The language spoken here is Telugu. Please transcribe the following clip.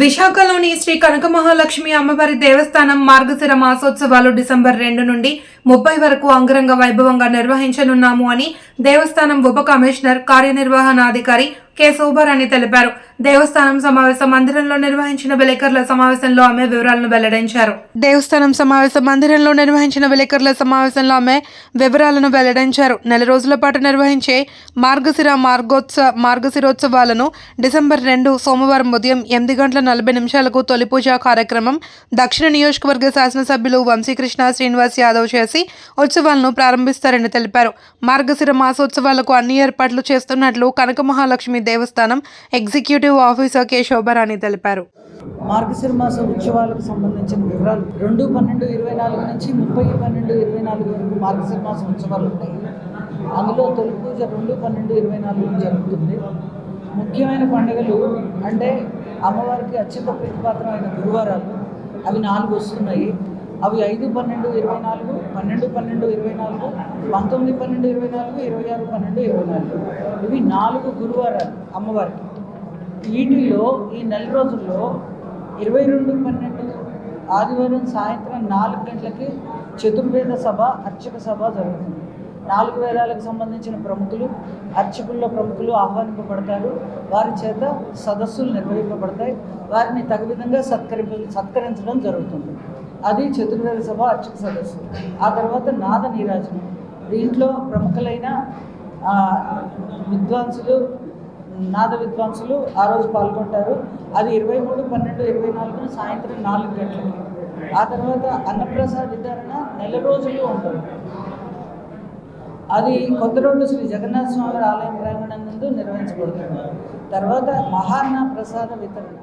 విశాఖలోని శ్రీ కనక మహాలక్ష్మి అమ్మవారి దేవస్థానం మార్గశిర మాసోత్సవాలు డిసెంబర్ రెండు నుండి ముప్పై వరకు అంగరంగ వైభవంగా నిర్వహించనున్నాము అని దేవస్థానం ఉప కమిషనర్ కార్యనిర్వహణాధికారి కె. శోభారాణి తెలిపారు. దేవస్థానం సమావేశ మందిరంలో నిర్వహించిన విలేకరుల సమావేశంలో ఆమె వివరాలను వెల్లడించారు. దేవస్థానం సమావేశ మందిరంలో నిర్వహించిన విలేకరుల సమావేశంలో ఆమె వివరాలను వెల్లడించారు. నెల రోజుల పాటు నిర్వహించే మార్గశిర మార్గోత్సవ మార్గశిరోత్సవాలను డిసెంబర్ రెండు సోమవారం ఉదయం ఎనిమిది గంటల నలభై నిమిషాలకు తొలి పూజ కార్యక్రమం దక్షిణ నియోజకవర్గ శాసనసభ్యులు వంశీకృష్ణ శ్రీనివాస్ యాదవ్ చేసి ఉత్సవాలను ప్రారంభిస్తారని తెలిపారు. మార్గశిర మాసోత్సవాలకు అన్ని ఏర్పాట్లు చేస్తున్నట్లు కనక మహాలక్ష్మి దేవస్థానం ఎగ్జిక్యూటివ్ ఆఫీసర్ కె శోభారాణి తెలిపారు. మార్గశిర మాస ఉత్సవాలకు సంబంధించిన వివరాలు రెండు పన్నెండు ఇరవై నాలుగు నుంచి ముప్పై పన్నెండు ఇరవై నాలుగు వరకు మార్గశిర మాస ఉత్సవాలు ఉంటాయి. అందులో తొలి పూజ రెండు పన్నెండు ఇరవై నాలుగు జరుగుతుంది. ముఖ్యమైన పండుగలు అంటే అమ్మవారికి అత్యంత ప్రీతిపాత్రమైన గురువారాలు. అవి నాలుగు వస్తున్నాయి. అవి ఐదు పన్నెండు ఇరవై నాలుగు పన్నెండు పన్నెండు ఇరవై నాలుగు పంతొమ్మిది పన్నెండు ఇరవై నాలుగు ఇరవై ఆరు పన్నెండు ఇరవై నాలుగు. ఇవి నాలుగు గురువారాలు అమ్మవారికి. వీటిల్లో ఈ నెల రోజుల్లో ఇరవై రెండు పన్నెండు ఆదివారం సాయంత్రం నాలుగు గంటలకి చతుర్వేద సభ అర్చక సభ జరుగుతుంది. నాలుగు వేదాలకు సంబంధించిన ప్రముఖులు అర్చకుల్లో ప్రముఖులు ఆహ్వానింపబడతారు. వారి చేత సదస్సులు నిర్వహింపబడతాయి. వారిని తగు విధంగా సత్కరింప సత్కరించడం జరుగుతుంది. అది చతుర్వేద సభ అర్చక సదస్సు. ఆ తర్వాత నాద నీరాజనం. దీంట్లో ప్రముఖులైన విద్వాంసులు నాద విద్వాంసులు ఆ రోజు పాల్గొంటారు. అది ఇరవై మూడు పన్నెండు ఇరవై నాలుగున సాయంత్రం నాలుగు గంటలకి. ఆ తర్వాత అన్నప్రసాద వితరణ నెల రోజులు ఉంటుంది. అది కొత్త రోడ్డు శ్రీ జగన్నాథ స్వామి ఆలయం ప్రాంగణం నందు నిర్వహించబడుతుంది. తర్వాత మహాన్న ప్రసాద వితరణ.